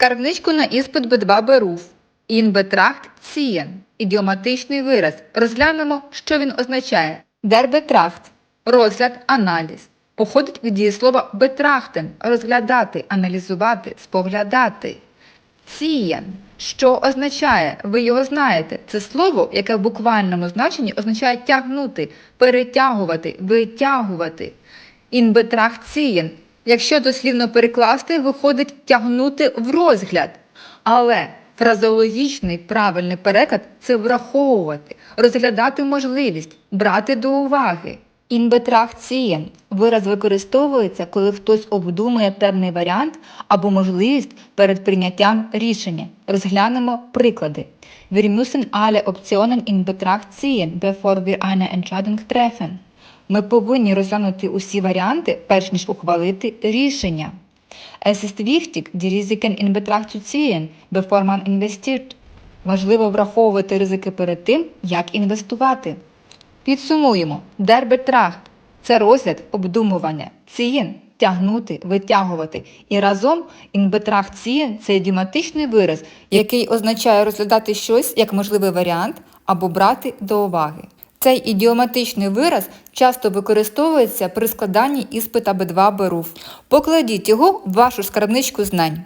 Скарбничку на іспит Б2 берув. In Betracht ziehen – ідіоматичний вираз. Розглянемо, що він означає. Betracht – розгляд, аналіз. Походить від дієслова betrachten – розглядати, аналізувати, споглядати. Ziehen – що означає? Ви його знаєте. Це слово, яке в буквальному значенні означає тягнути, перетягувати, витягувати. In Betracht ziehen – Якщо дослівно перекласти, виходить тягнути в розгляд. Але фразеологічний правильний переклад це враховувати, розглядати можливість, брати до уваги. Betracht – вираз використовується, коли хтось обдумує певний варіант або можливість перед прийняттям рішення. Розглянемо приклади. Wir müssen alle Optionen in Betracht ziehen, bevor wir eine Entscheidung treffen. Ми повинні розглянути усі варіанти, перш ніж ухвалити рішення. Es ist wichtig, die Risiken in Betracht zu ziehen, bevor man investiert. Важливо враховувати ризики перед тим, як інвестувати. Підсумуємо. Der Betracht – це розгляд обдумування. Ziehen – тягнути, витягувати. І разом in Betracht ziehen – це ідіоматичний вираз, який означає розглядати щось як можливий варіант або брати до уваги. Цей ідіоматичний вираз часто використовується при складанні іспита Б2 берув. Покладіть його в вашу скарбничку знань.